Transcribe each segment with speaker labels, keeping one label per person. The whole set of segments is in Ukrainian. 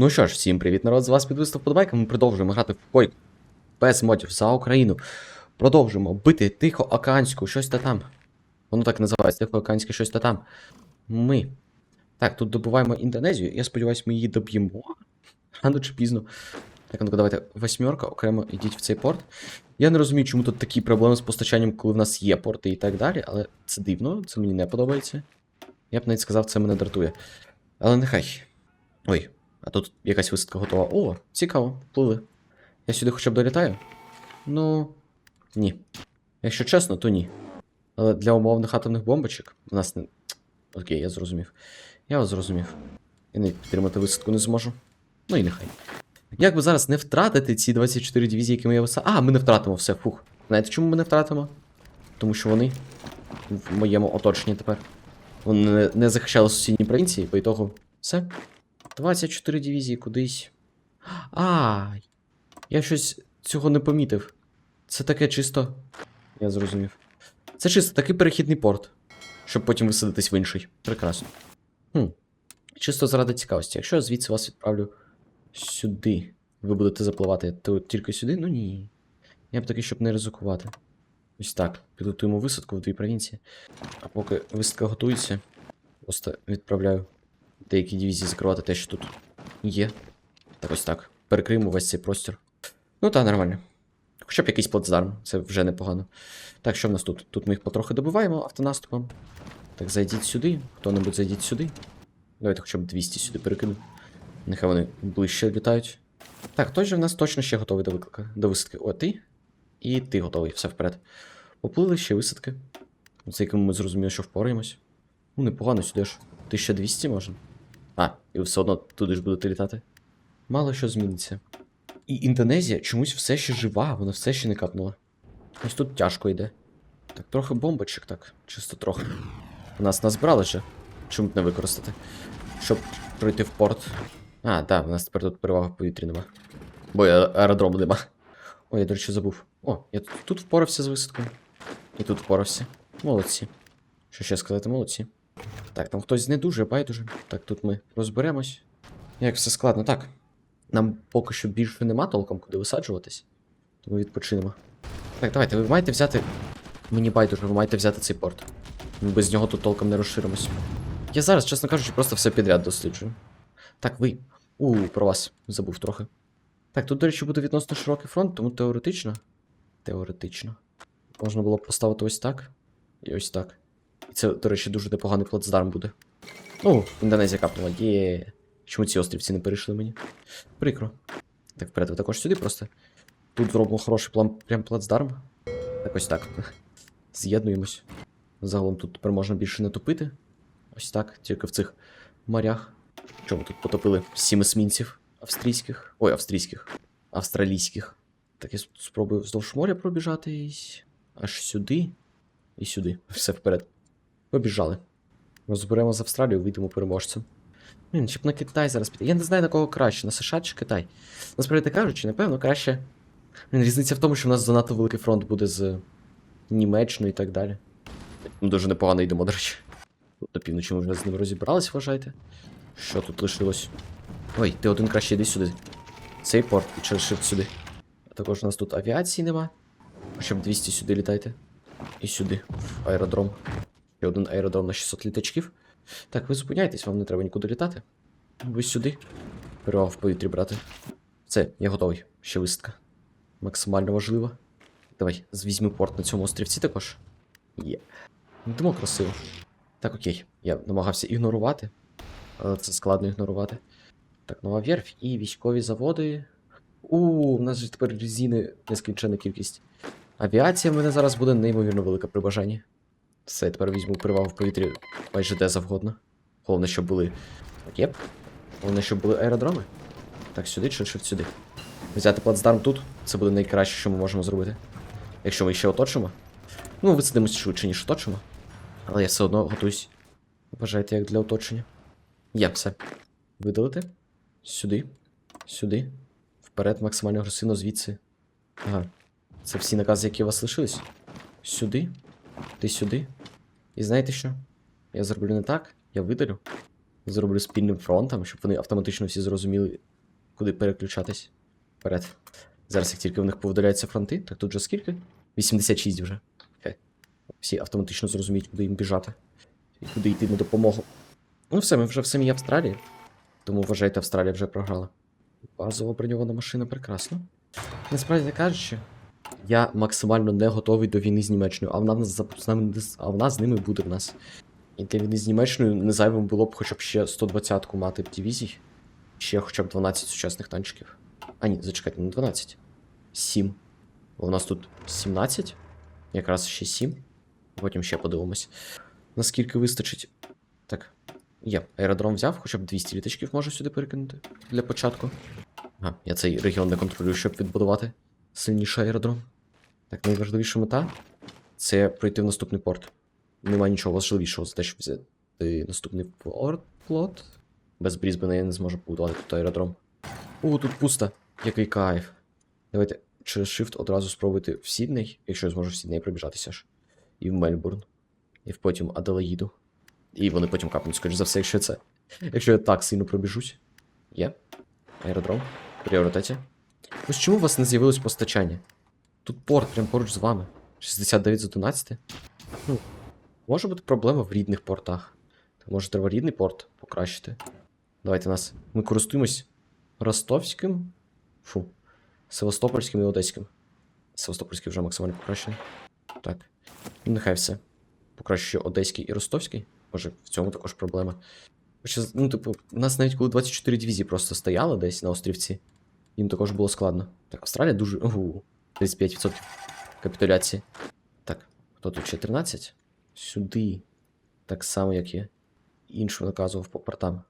Speaker 1: Ну що ж, всім привіт, народ, з вас підвистав подобайка. Ми продовжуємо грати в койку без модів за Україну. Продовжуємо бити Тихоокеанську, щось та там. Воно так називається, Тихоокеанське щось та там. Ми. Так, тут добуваємо Індонезію. Я сподіваюся, ми її доб'ємо. Рано чи пізно. Так, ну давайте восьмерка, окремо йдіть в цей порт. Я не розумію, чому тут такі проблеми з постачанням, коли в нас є порти і так далі, але це дивно, це мені не подобається. Я б навіть сказав, це мене дратує. Але нехай. Ой, а тут якась висадка готова. О, цікаво, плили. Я сюди хоча б долітаю? Ну. Ні. Якщо чесно, то ні. Але для умовних атомних бомбочок у нас не. Окей, я зрозумів. Я вас зрозумів. Я навіть підтримати висадку не зможу. Ну і нехай. Як би зараз не втратити ці 24 дивізії, якими я висадив. А, ми не втратимо все, фух. Знаєте, чому ми не втратимо? Тому що вони в моєму оточенні тепер. Вони не захищали сусідні провінції, по ітогу все. 24 дивізії кудись. А, я щось цього не помітив. Це таке чисто. Я зрозумів. Це чисто такий перехідний порт, щоб потім висадитись в інший. Прекрасно. Хм. Чисто заради цікавості. Якщо я звідси вас відправлю сюди, ви будете запливати, то тільки сюди? Ну ні. Я б таки, щоб не ризикувати. Ось так. Підготуємо висадку в дві провінції. А поки висадка готується, просто відправляю деякі дивізії закривати те, що тут є. Так ось так. Перекриємо весь цей простір. Ну та нормально. Хоча б якийсь плацдарм, це вже непогано. Так, що в нас тут? Тут ми їх потрохи добиваємо автонаступом. Так, зайдіть сюди. Хто-небудь зайдіть сюди. Давайте хоча б 200 сюди перекину. Нехай вони ближче літають. Так, той же в нас точно ще готовий до виклика. До висадки. О, ти. І ти готовий, все вперед. Поплили ще висадки. За якими ми зрозуміли, що впораємось. Ну, непогано сюди ж. 1200 можна. А, і все одно туди ж будете літати. Мало що зміниться. І Індонезія чомусь все ще жива, вона все ще не капнула. Ось тут тяжко йде. Так, трохи бомбочок, так, чисто трохи. У нас назбрали ще. Чому б не використати? Щоб пройти в порт. А, так, у нас тепер тут перевага в повітрі нема. Бо я- аеродрому нема. Ой, я, до речі, забув. О, я тут впорався з висадкою. І тут впорався. Молодці. Що ще сказати, молодці. Так, там хтось не дуже байдуже. Так, тут ми розберемось. Як все складно. Так. Нам поки що більше нема толком куди висаджуватись. Тому відпочинемо. Так, давайте, ви маєте взяти. Мені байдуже, ви маєте взяти цей порт. Ми без нього тут толком не розширимось. Я зараз, чесно кажучи, просто все підряд досліджую. Так, ви. У, про вас забув трохи. Так, тут, до речі, буде відносно широкий фронт, тому теоретично. Теоретично. Можна було б поставити ось так. І ось так. І це, до речі, дуже непоганий плацдарм буде. Ну, Індонезія капнула. Є. Чому ці острівці не перейшли мені? Прикро. Так, вперед, ви також сюди просто. Тут зробимо хороший план, прям плацдарм. Так ось так. З'єднуємось. Загалом тут тепер можна більше не топити. Ось так, тільки в цих морях. Чому тут потопили сім есмінців австрійських. Ой, австрійських. Австралійських. Так, я спробую вздовж моря пробіжати аж сюди і сюди. Все вперед. Побіжали. Розберемо з Австралію, вийдемо переможцем. Блін, щоб на Китай зараз піти. Я не знаю на кого краще, на США чи Китай. Насправді кажучи, напевно, краще. Блін, різниця в тому, що в нас занадто великий фронт буде з Німеччиною і так далі. Ми дуже непогано йдемо, до речі. Тут До півночі ми вже з ним розібрались, вважайте. Що тут лишилось? Ой, ти один краще йди сюди. Цей порт і через шифт сюди. А також у нас тут авіації нема. Хоча б 200 сюди літайте. І сюди, аеродром. Ще один аеродром на 600 літачків. Так, ви зупиняйтесь, вам не треба нікуди літати. Ви сюди. Перевагу в повітрі брати. Все, я готовий. Ще висадка. Максимально важливо. Давай, звізьми порт на цьому острівці також. Є. Йдемо красиво. Так, окей. Я намагався ігнорувати. Але це складно ігнорувати. Так, нова верфь і військові заводи. У, у нас же тепер резини нескінченна кількість. Авіація в мене зараз буде неймовірно велика при бажанні. Все, я тепер візьму перевагу в повітрі майже де завгодно. Головне, щоб були. Єп. Головне, щоб були аеродроми. Так, сюди чи чи сюди. Взяти плацдарм тут. Це буде найкраще, що ми можемо зробити. Якщо ми ще оточимо. Ну, висадимось швидше, ніж оточимо. Але я все одно готуюсь. Вважайте, як для оточення. Є, все. Видалити. Сюди. Сюди. Вперед, максимально агресивно звідси. Ага. Це всі накази, які у вас лишились. Сюди. Ти сюди. І знаєте що? Я зроблю не так, я видалю. Зроблю спільним фронтом, щоб вони автоматично всі зрозуміли, куди переключатись. Вперед. Зараз, як тільки в них повдаляються фронти, так тут же скільки? 86 вже. Хе. Всі автоматично зрозуміють, куди їм біжати. І куди йти на допомогу. Ну все, ми вже в самій Австралії. Тому вважайте, Австралія вже програла. Базова броньована машина прекрасно. Насправді кажучи, я максимально не готовий до війни з Німеччиною, а в нас, за- з нами, а в нас з ними буде в нас. І для війни з Німеччиною не зайвим було б хоча б ще 120-ку мати б дивізій, ще хоча б 12 сучасних танчиків. А ні, зачекайте, не 12. 7. У нас тут 17, якраз ще 7. Потім ще подивимось. Наскільки вистачить. Так. Є, аеродром взяв, хоча б 200 літачків можу сюди перекинути для початку. Ага, я цей регіон не контролюю, щоб відбудувати сильніший аеродром. Так, найважливіша мета це пройти в наступний порт. Нема нічого важливішого за те, щоб взяти наступний порт плот. Без Брізбена я не зможу побудувати тут аеродром. О, тут пусто. Який кайф. Давайте через Shift одразу спробуйте в Сідней, якщо я зможу в Сідней пробіжатися ж. І в Мельбурн. І в потім Аделаїду. І вони потім капнуть, скоріш за все, якщо це. Якщо я так сильно пробіжусь. Є. Аеродром. Пріоритеті. Ось чому у вас не з'явилось постачання? Тут порт прямо поруч з вами. 69 з 11. Ну, може бути проблема в рідних портах. Може треба рідний порт покращити. Давайте нас. Ми користуємось Ростовським. Фу. Севастопольським і Одеським. Севастопольський вже максимально покращений. Так. Ну, нехай все. Покращую Одеський і Ростовський. Може, в цьому також проблема. Хоча, ну, типу, у нас навіть коли 24 дивізії просто стояли десь на острівці, їм також було складно. Так, Австралія дуже. Угу, 35% капітуляції. Так, хто тут 14? Сюди. Так само, як я іншу наказував по портам.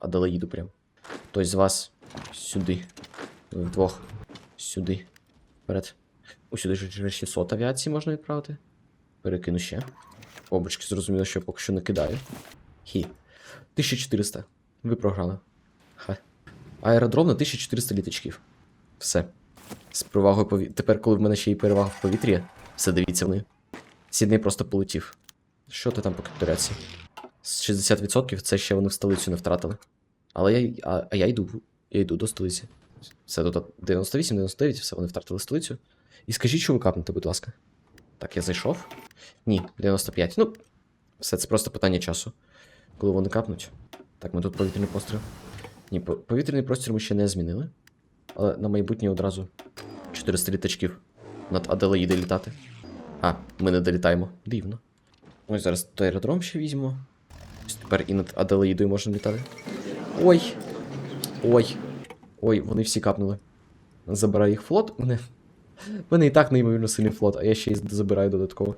Speaker 1: Аделаїду прям. Хтось з вас сюди. Вдвох. Сюди. Вперед. О, сюди ж через 600 авіації можна відправити. Перекину ще. Обочки зрозуміло, що я поки що не кидаю. Хі. 1400. Ви програли. Ха. Аеродром на 1400 літачків. Все. З перевагою пові... Тепер, коли в мене ще є перевага в повітрі, все дивіться вони. Сідней просто полетів. Що ти там по капітуляції? 60% це ще вони в столицю не втратили. Але я. А, а я йду. Я йду до столиці. Все тут 98-99, все вони втратили столицю. І скажіть, що ви капнете, будь ласка. Так, я зайшов? Ні, 95. Ну, все це просто питання часу. Коли вони капнуть. Так, ми тут повітряний постріл. Ні, повітряний простір ми ще не змінили. Але на майбутнє одразу 400 літачків над Аделаїди літати. А, ми не долітаємо. Дивно. Ось зараз той аеродром ще візьмемо. Ось тепер і над Аделаїдою можна літати. Ой! Ой! Ой, вони всі капнули. Забираю їх флот. Мене... мене і так неймовірно сильний флот, а я ще й забираю додатково.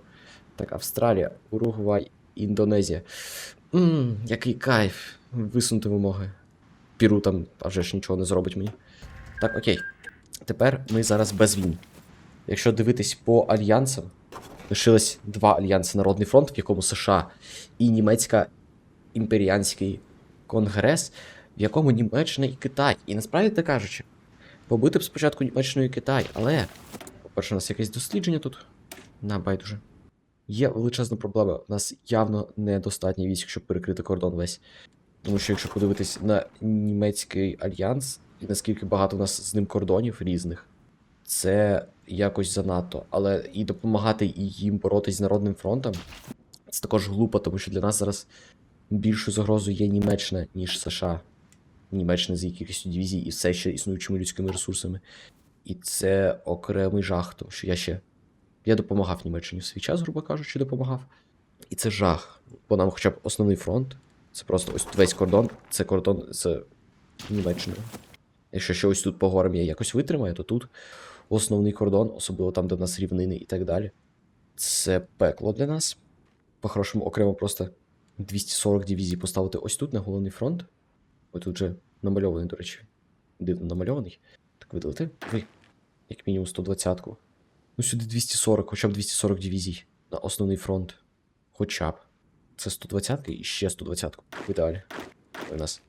Speaker 1: Так, Австралія, Уругвай, Індонезія. Ммм, який кайф. Висунути вимоги. Піру там, а вже ж нічого не зробить мені. Так, окей. Тепер ми зараз без війн. Якщо дивитись по альянсам, лишилось два альянси Народний фронт, в якому США і німецька імперіанський конгрес, в якому Німеччина і Китай. І насправді так кажучи, побити б спочатку Німеччину і Китай, але, по-перше, у нас якесь дослідження тут. На байдуже. Є величезна проблема. У нас явно недостатньо військ, щоб перекрити кордон весь. Тому що якщо подивитись на німецький альянс, наскільки багато в нас з ним кордонів різних, це якось занадто. Але і допомагати їм боротись з Народним фронтом це також глупо, тому що для нас зараз більшою загрозою є Німеччина, ніж США. Німеччина з якихось дивізій і все ще існуючими людськими ресурсами. І це окремий жах, тому що я ще. Я допомагав Німеччині в свій час, грубо кажучи, допомагав. І це жах. Бо нам хоча б основний фронт. Це просто ось весь кордон, це кордон з Німеччиною. Якщо ще ось тут по горам я якось витримаю, то тут основний кордон, особливо там, де в нас рівнини і так далі. Це пекло для нас. По-хорошому, окремо просто 240 дивізій поставити ось тут на головний фронт. Ось тут вже намальований, до речі. Дивно намальований. Так видалити? Ви, як мінімум 120-ку. Ну сюди 240, хоча б 240 дивізій на основний фронт. Хоча б. Це 120 ка і ще 120 в ідеалі. У нас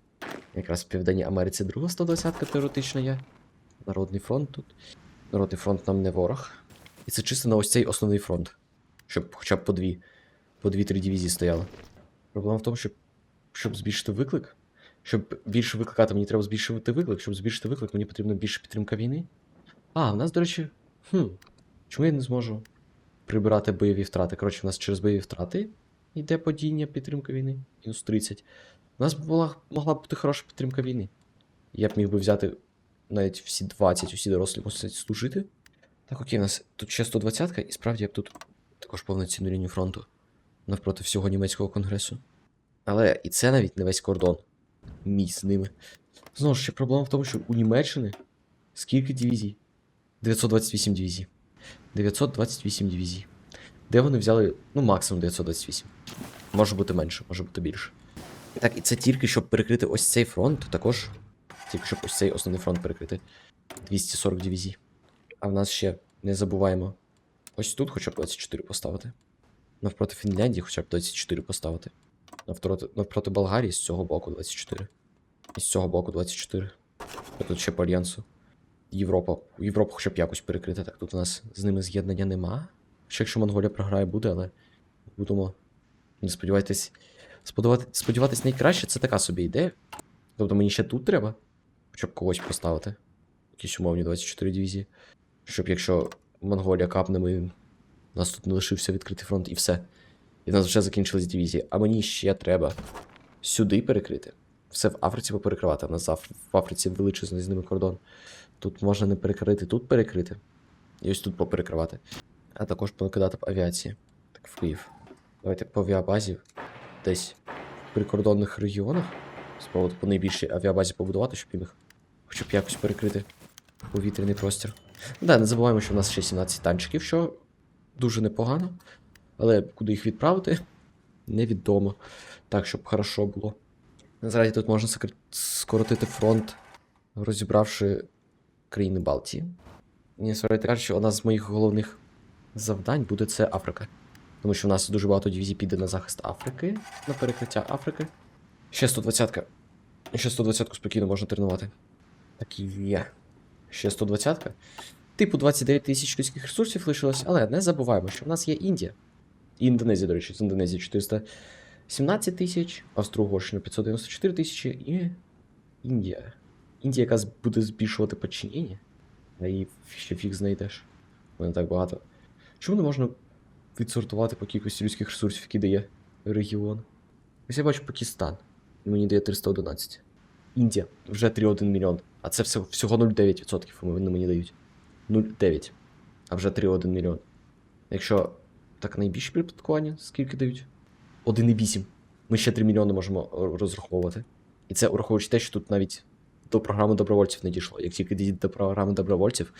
Speaker 1: якраз в Південній Америці друга 120-ка теоретично є. Народний фронт тут. Народний фронт нам не ворог. І це чисто на ось цей основний фронт. Щоб хоча б по дві, по дві-три дивізії стояли. Проблема в тому, що щоб збільшити виклик. Щоб більше викликати, мені треба збільшувати виклик. Щоб збільшити виклик, мені потрібна більше підтримка війни. А, в нас, до речі, хм, чому я не зможу прибирати бойові втрати? Коротше, в нас через бойові втрати йде падіння підтримка війни. Мінус 30. У нас була, могла бути хороша підтримка війни. Я б міг би взяти навіть всі 20, усі дорослі мусять служити. Так, окей, у нас тут ще 120-ка, і справді я б тут також повноцінну лінію фронту навпроти всього німецького конгресу. Але і це навіть не весь кордон. Мій з ними. Знову ж ще проблема в тому, що у Німеччини скільки дивізій? 928 дивізій. 928 дивізій. Де вони взяли, ну, максимум 928. Може бути менше, може бути більше. Так, і це тільки щоб перекрити ось цей фронт, також. Тільки щоб ось цей основний фронт перекрити. 240 дивізій. А в нас ще не забуваємо. Ось тут хоча б 24 поставити. Навпроти Фінляндії хоча б 24 поставити. Навпроти, навпроти Болгарії з цього боку 24. І з цього боку 24. А тут ще по альянсу. Європа. Європу хоча б якось перекрити. Так, тут у нас з ними з'єднання нема. Ще якщо Монголія програє, буде, але будемо. Не сподівайтесь. Сподівати, сподіватись найкраще, це така собі ідея. Тобто мені ще тут треба, щоб когось поставити. Якісь умовні 24 дивізії. Щоб якщо Монголія капне, ми... у нас тут не лишився відкритий фронт і все. І в нас вже закінчились дивізії. А мені ще треба сюди перекрити. Все в Африці поперекривати. В нас в Африці величезний з ними кордон. Тут можна не перекрити, тут перекрити. І ось тут поперекривати. А також покидати б авіації. Так, в Київ. Давайте по авіабазі. Десь в прикордонних регіонах. Спробувати по найбільшій авіабазі побудувати, щоб їх хоча б якось перекрити повітряний простір. Да, не забуваємо, що в нас ще 17 танчиків, що дуже непогано. Але куди їх відправити, невідомо. Так, щоб хорошо було. Насправді тут можна скоротити фронт, розібравши країни Балтії. Ні, сорайте кажучи, одна з моїх головних завдань буде це Африка. Тому що в нас дуже багато дивізій піде на захист Африки, на перекриття Африки. Ще 120-ка. Ще 120-ку спокійно можна тренувати. Так і є. Ще 120-ка. Типу 29 тисяч людських ресурсів лишилось, але не забуваємо, що в нас є Індія. Індонезія, до речі, з Індонезії 417 тисяч, Австро-Угорщина 594 тисячі і Індія. Індія, яка буде збільшувати подчинення, а її ще фіг знайдеш. Бо не так багато. Чому не можна відсортувати по кількості людських ресурсів, які дає регіон? Ось я бачу Пакистан. Мені дає 311. Індія вже 3,1 мільйон. А це все, всього 0,9% вони мені дають. 0,9. А вже 3,1 мільйон. Якщо так найбільше припадкування, скільки дають? 1,8. Ми ще 3 мільйони можемо е, розраховувати. І це ураховуючи те, що тут навіть до програми добровольців не дійшло. Як тільки дійде до програми добровольців,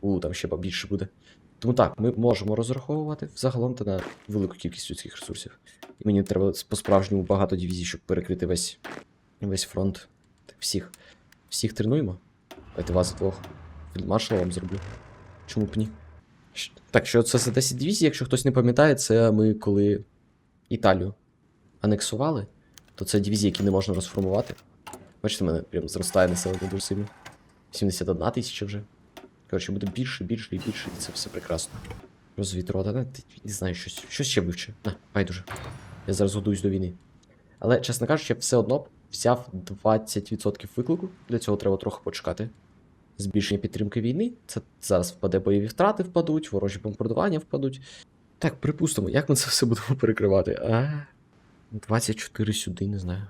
Speaker 1: у там ще більше буде. Тому так, ми можемо розраховувати взагалом та на велику кількість людських ресурсів. І мені треба по-справжньому багато дивізій, щоб перекрити весь, весь фронт. Всіх. Всіх тренуємо. Давайте вас двох. Фельдмаршала вам зроблю. Чому б ні? Так, що це за 10 дивізій, якщо хтось не пам'ятає, це ми коли Італію анексували, то це дивізії, які не можна розформувати. Бачите, в мене прям зростає населення дуже сильно. 71 тисяча вже. Коротше, буде більше, більше і більше, і це все прекрасно. Розвід рота, не, не знаю, щось, щось ще вивчи. На, байдуже. Я зараз годуюсь до війни. Але, чесно кажучи, я все одно взяв 20% виклику. Для цього треба трохи почекати. Збільшення підтримки війни. Це зараз впаде бойові втрати впадуть, ворожі бомбардування впадуть. Так, припустимо, як ми це все будемо перекривати? А, 24 сюди, не знаю.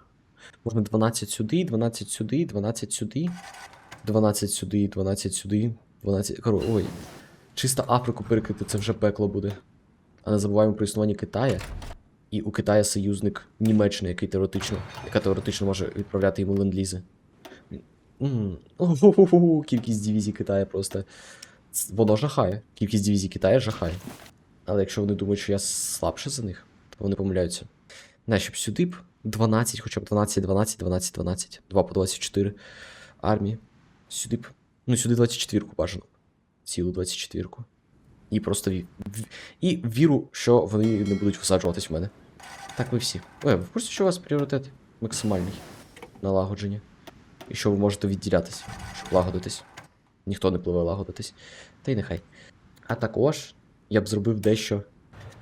Speaker 1: Можна 12 сюди, 12 сюди, 12 сюди, 12 сюди, 12 сюди, 12. Коротше, ой. Чисто Африку перекрити, це вже пекло буде. А не забуваємо про існування Китая. І у Китая союзник Німеччина, який теоретично, яка теоретично може відправляти йому ленд-лізи. Кількість дивізій Китаю просто. Воно жахає. Кількість дивізій Китаю жахає. Але якщо вони думають, що я слабше за них, то вони помиляються. Не, щоб сюди б 12, хоча б 12, 12, 12, 12, 2 по 24 армії. Сюди б. Ну, сюди 24 бажано. Цілу 24. І просто ві... І віру, що вони не будуть висаджуватись в мене. Так, ви всі. Ой, ви в курсі, що у вас пріоритет максимальний налагодження. І що ви можете відділятись, щоб лагодитись. Ніхто не пливе лагодитись. Та й нехай. А також я б зробив дещо.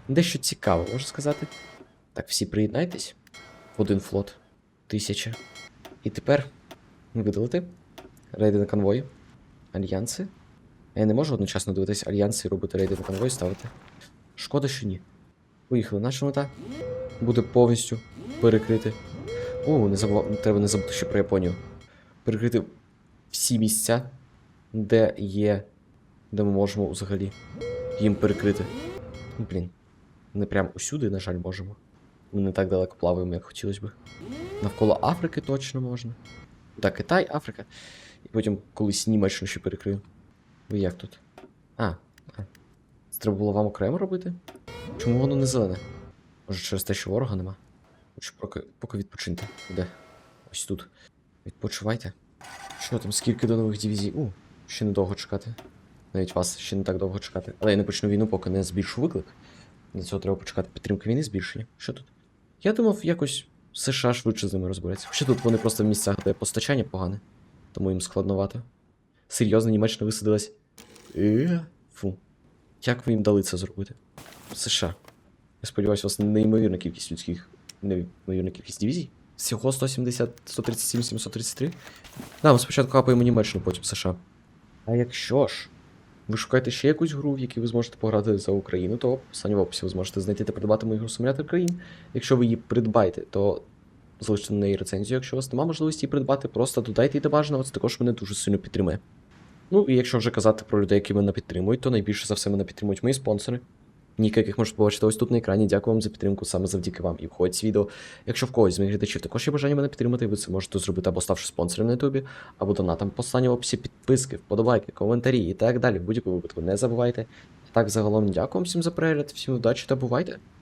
Speaker 1: Дещо цікаве, можна сказати. Так, всі приєднайтесь в один флот. Тисяча. І тепер видалити рейди на конвої, альянси. А я не можу одночасно дивитися альянси і робити рейди на конвої ставити. Шкода, що ні. Поїхали. Наша мета буде повністю перекрити. О, не забув... треба не забути ще про Японію. Перекрити всі місця, де є. Де ми можемо взагалі їм перекрити. Ну, блін. Не прям усюди, на жаль, можемо. Ми не так далеко плаваємо, як хотілося б. Навколо Африки точно можна. Так, Китай, Африка. І потім колись Німеччину ще перекрию. Ви як тут? А, а. Це треба було вам окремо робити? Чому воно не зелене? Може через те, що ворога нема? Хочу поки, поки відпочиньте. Де? Ось тут. Відпочивайте. Що там, скільки до нових дивізій? У, ще недовго чекати. Навіть вас ще не так довго чекати. Але я не почну війну, поки не збільшу виклик. Для цього треба почекати підтримки війни збільшення. Що тут? Я думав, якось США швидше з ними розбереться. Хоча тут вони просто в місцях, де постачання погане, тому їм складновато. Серйозно, Німеччина висадилась. Фу. Як ви їм дали це зробити? США. Я сподіваюся, у вас неймовірна кількість людських. Неймовірна кількість дивізій. Всього 170, 137, 733. Да, ми спочатку капаємо Німеччину, потім США. А якщо ж ви шукаєте ще якусь гру, в якій ви зможете пограти за Україну, то в в описі ви зможете знайти та придбати мою гру Симулятор країн. Якщо ви її придбаєте, то залиште на неї рецензію. Якщо у вас немає можливості її придбати, просто додайте її до бажаного, це також мене дуже сильно підтримує. Ну і якщо вже казати про людей, які мене підтримують, то найбільше за все мене підтримують мої спонсори. Ніки, яких можете побачити ось тут на екрані. Дякую вам за підтримку, саме завдяки вам. І входить з відео. Якщо в когось з моїх глядачів також є бажання мене підтримати, ви це можете зробити або ставши спонсором на Ютубі, або донатом послання в описі підписки, вподобайки, коментарі і так далі. Будь-якому випадку не забувайте. Так, загалом, дякую вам всім за перегляд, всім удачі та бувайте!